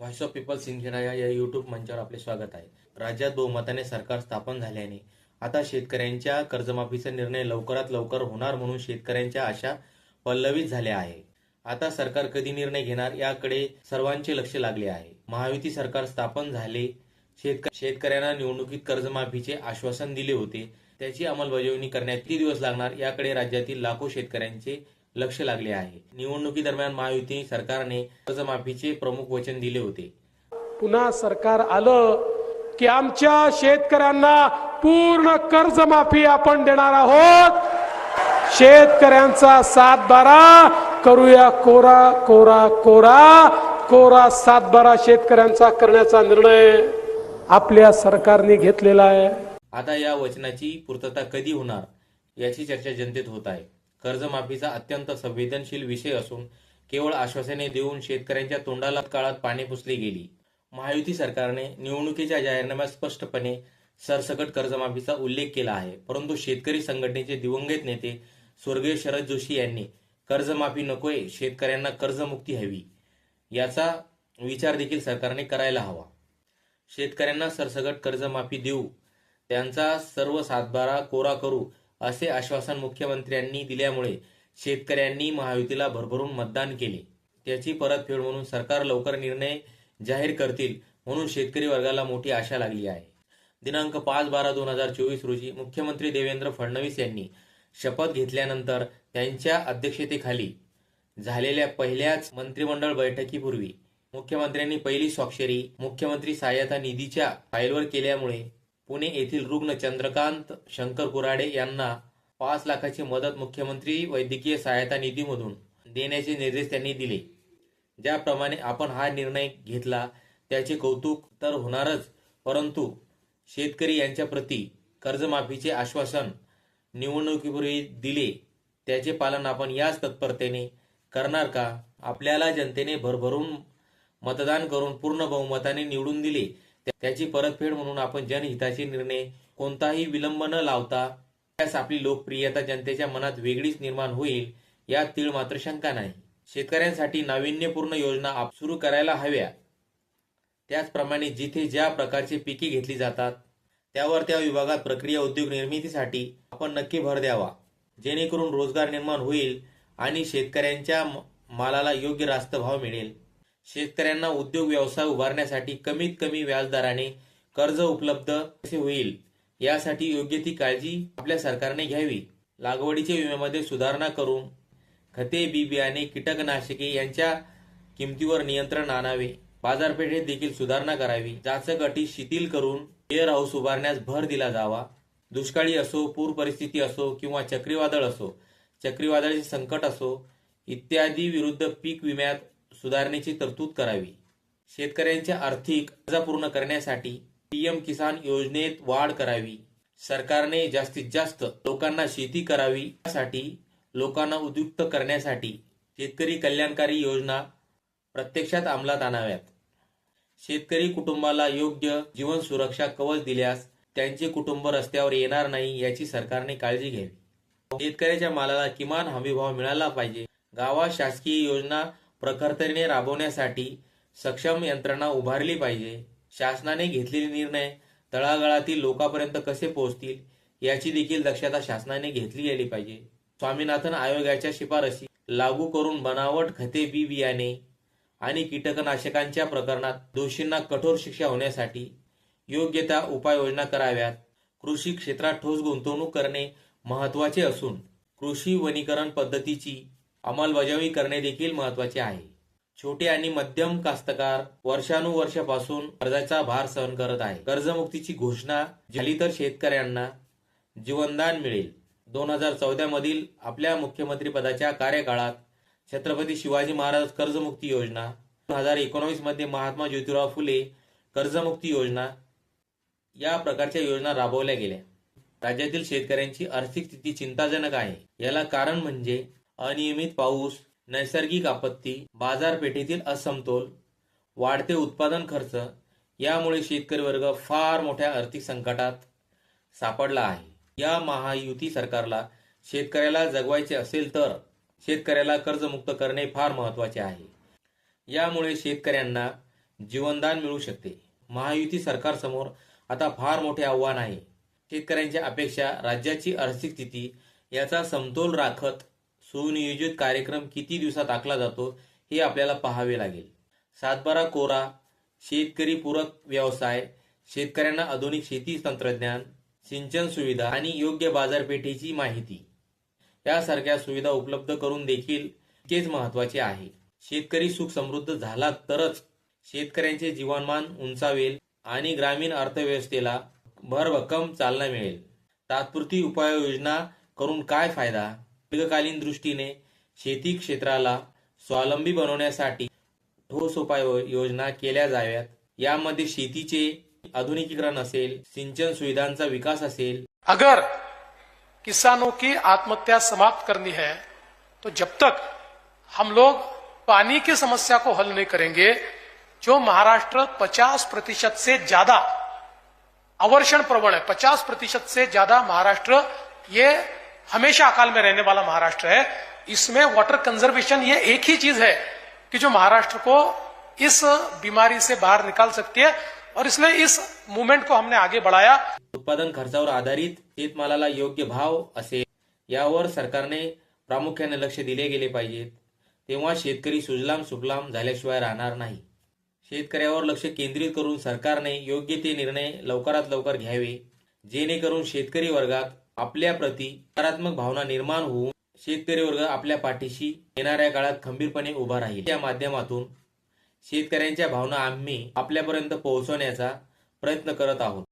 Voice of people Sindkheda या YouTube मंचावर आपले स्वागत आहे. राज्यात बहुमताने सरकार स्थापन झाल्याने आता शेतकऱ्यांच्या कर्जमाफीचा निर्णय लवकरात लवकर होणार म्हणून शेतकऱ्यांच्या आशा पल्लवित झाल्या आहे. आता सरकार कधी निर्णय घेणार याकडे सर्वांचे लक्ष लागले आहे. महायुती सरकार स्थापन झाले शेतकऱ्यांना निवडणुकीत कर्जमाफीचे आश्वासन दिले होते त्याची अंमलबजावणी करण्यात किती दिवस लागणार याकडे राज्यातील लाखो शेतकऱ्यांचे लक्ष लागले आहे. निवडणुकीदरम्यान महायुती सरकारने कर्जमाफीचे प्रमुख वचन दिले होते. पुन्हा सरकार आलं की आमच्या शेतकऱ्यांना पूर्ण कर्जमाफी आपण देणार आहोत. शेतकऱ्यांचा सात बारा करूया कोरा कोरा कोरा कोरा सात बारा शेतकऱ्यांचा करण्याचा निर्णय आपल्या सरकारने घेतलेला आहे. आता या वचनाची पूर्तता कधी होणार याची चर्चा जनतेत होत आहे. कर्जमाफीचा अत्यंत संवेदनशील विषय असून केवळ आश्वासने देऊन शेतकऱ्यांच्या तोंडाला काळात पाणी पुसली गेली. महायुती सरकारने निवडणुकीच्या जाहीरनाम्यात स्पष्टपणे सरसकट कर्जमाफीचा उल्लेख केला आहे. परंतु शेतकरी संघटनेचे दिवंगत नेते स्वर्गीय शरद जोशी यांनी कर्जमाफी नकोय शेतकऱ्यांना कर्जमुक्ती हवी याचा विचार देखील सरकारने करायला हवा. शेतकऱ्यांना सरसकट कर्जमाफी देऊ त्यांचा सर्व सातबारा कोरा करू असे आश्वासन मुख्यमंत्र्यांनी दिल्यामुळे शेतकऱ्यांनी महायुतीला भरभरून मतदान केले. त्याची परतफेड म्हणून सरकार लवकर निर्णय जाहीर करतील म्हणून शेतकरी वर्गाला मोठी आशा लागली आहे. दिनांक पाच बारा दोन हजार चोवीस रोजी मुख्यमंत्री देवेंद्र फडणवीस यांनी शपथ घेतल्यानंतर त्यांच्या अध्यक्षतेखाली झालेल्या पहिल्याच मंत्रिमंडळ बैठकीपूर्वी मुख्यमंत्र्यांनी पहिली स्वाक्षरी मुख्यमंत्री सहाय्यता निधीच्या फाईलवर केल्यामुळे पुणे येथील रुग्ण चंद्रकांत शंकर कुराडे यांना पाच लाखाची मदत मुख्यमंत्री वैद्यकीय सहायता निधीमधून देण्याचे निर्देश त्यांनी दिले. ज्याप्रमाणे आपण हा निर्णय घेतला त्याचे कौतुक तर होणारच परंतु शेतकरी यांच्या प्रती कर्जमाफीचे आश्वासन निवडणुकीपूर्वी दिले त्याचे पालन आपण याच तत्परतेने करणार का? आपल्याला जनतेने भरभरून मतदान करून पूर्ण बहुमताने निवडून दिले. त्याची परतफेड म्हणून आपण जनहिताचे निर्णय कोणताही विलंब न लावता त्यास आपली लोकप्रियता जनतेच्या मनात वेगळीच निर्माण होईल यात तीळ मात्र शंका नाही. शेतकऱ्यांसाठी नाविन्यपूर्ण योजना आप सुरू करायला हव्या. त्याचप्रमाणे जिथे ज्या प्रकारची पिके घेतली जातात त्यावर त्या विभागात प्रक्रिया उद्योग निर्मितीसाठी आपण नक्की भर द्यावा. जेणेकरून रोजगार निर्माण होईल आणि शेतकऱ्यांच्या मालाला योग्य रास्त भाव मिळेल. शेतकऱ्यांना उद्योग व्यवसाय उभारण्यासाठी कमीत कमी व्याजदराने कर्ज उपलब्ध कसे होईल? यासाठी योग्य ती काळजी आपल्या सरकारने घ्यावी. लागवडीच्या विम्यामध्ये सुधारणा करून खते बी बियाणे कीटकनाशके यांच्या किमतीवर नियंत्रण आणावे. बाजारपेठेत देखील सुधारणा करावी. जाचक अटी शिथिल करून एअर हाऊस उभारण्यास भर दिला जावा. दुष्काळी असो पूर परिस्थिती असो किंवा चक्रीवादळ असो चक्रीवादळाचे संकट असो इत्यादी विरुद्ध पीक विम्यात सुधारणेची तरतूद करावी. शेतकऱ्यांच्या आर्थिक गरजा पूर्ण करण्यासाठी पीएम किसान योजनेत वाढ करावी. सरकारने जास्तीत जास्त लोकांना शेती करावी. यासाठी लोकांना उद्युक्त करण्यासाठी शेतकरी कल्याणकारी योजना प्रत्यक्षात अंमलात आणाव्यात. शेतकरी कुटुंबाला योग्य जीवन सुरक्षा कवच दिल्यास त्यांचे कुटुंब रस्त्यावर येणार नाही याची सरकारने काळजी घ्यावी. शेतकऱ्याच्या मालाला किमान हमीभाव मिळाला पाहिजे. गावात शासकीय योजना प्रखरतेने राबवण्यासाठी सक्षम यंत्रणा उभारली पाहिजे. शासनाने घेतलेले निर्णय तळागाळातील लोकांपर्यंत कसे पोहोचतील याची देखील दक्षता शासनाने घेतली गेली पाहिजे. स्वामीनाथन आयोगाच्या शिफारशी लागू करून बनावट खते बी बियाणे आणि कीटकनाशकांच्या प्रकरणात दोषींना कठोर शिक्षा होण्यासाठी योग्य त्या उपाययोजना कराव्यात. कृषी क्षेत्रात ठोस गुंतवणूक करणे महत्त्वाचे असून कृषी वनीकरण पद्धतीची अंमलबजावणी करणे देखील महत्त्वाचे आहे. छोटे आणि मध्यम कास्तकार वर्षानुवर्षापासून कर्जाचा भार सहन करत आहे. कर्जमुक्तीची घोषणा झाली तर शेतकऱ्यांना जीवनदान मिळेल. दोन हजार चौदा मधील आपल्या मुख्यमंत्री पदाच्या कार्यकाळात छत्रपती शिवाजी महाराज कर्जमुक्ती योजना दोन हजार एकोणवीसमध्ये महात्मा ज्योतिराव फुले कर्जमुक्ती योजना या प्रकारच्या योजना राबवल्या गेल्या. राज्यातील शेतकऱ्यांची आर्थिक स्थिती चिंताजनक आहे. याला कारण म्हणजे अनियमित पाऊस नैसर्गिक आपत्ती बाजारपेठेतील असमतोल वाढते उत्पादन खर्च यामुळे शेतकरी वर्ग फार मोठ्या आर्थिक संकटात सापडला आहे. या महायुती सरकारला शेतकऱ्याला जगवायचे असेल तर शेतकऱ्याला कर्जमुक्त करणे फार महत्त्वाचे आहे. यामुळे शेतकऱ्यांना जीवनदान मिळू शकते. महायुती सरकारसमोर आता फार मोठे आव्हान आहे. शेतकऱ्यांच्या अपेक्षा राज्याची आर्थिक स्थिती याचा समतोल राखत सुनियोजित कार्यक्रम किती दिवसात आखला जातो हे आपल्याला पाहावे लागेल. सातबारा कोरा शेतकरी पूरक व्यवसाय शेतकऱ्यांना आधुनिक शेती तंत्रज्ञान सिंचन सुविधा आणि योग्य बाजारपेठेची माहिती. यासारख्या सुविधा उपलब्ध करून देखील तेच महत्त्वाचे आहे. शेतकरी सुख समृद्ध झाला तरच शेतकऱ्यांचे जीवनमान उंचावेल आणि ग्रामीण अर्थव्यवस्थेला भरभक्कम चालना मिळेल. तात्पुरती उपाययोजना करून काय फायदा? दीर्घकालीन दृष्टीने शेती क्षेत्राला स्वावलंबी बनवण्यासाठी ठोस उपाय योजना केल्या जाव्यात. यामध्ये शेतीचे आधुनिकीकरण असेल सिंचन सुविधांचा विकास असेल. अगर किसानों की आत्महत्या समाप्त करनी है तो जब तक हम लोग पानी की समस्या को हल नहीं करेंगे जो महाराष्ट्र 50 प्रतिशत से ज्यादा अवर्षण प्रवण है 50 प्रतिशत से ज्यादा महाराष्ट्र ये हमेशा अकाल में रहने वाला महाराष्ट्र है। इसमें वाटर कंजर्वेशन ये एक ही चीज है कि जो महाराष्ट्र को इस बीमारी से बाहर निकाल सकती है और इसलिए इस मूवमेंट को हमने आगे बढ़ाया। उत्पादन खर्चावर आधारित शेतमालाला योग्य भाव असेल यावर सरकारने प्रामुख्याने लक्ष दिले गेले पाहिजेत. तेव्हा शेतकरी सुजलाम सुफलाम झाल्याशिवाय राहणार नाही. शेतकऱ्यावर लक्ष केंद्रित करून सरकारने योग्य ते निर्णय लवकरात लवकर घ्यावे जेणेकरून शेतकरी वर्गात आपल्या प्रती सकारात्मक भावना निर्माण होऊन शेतकरी वर्ग आपल्या पाठीशी येणाऱ्या काळात खंबीरपणे उभा राहील. या माध्यमातून शेतकऱ्यांच्या भावना आम्ही आपल्यापर्यंत पोहोचवण्याचा प्रयत्न करत आहोत.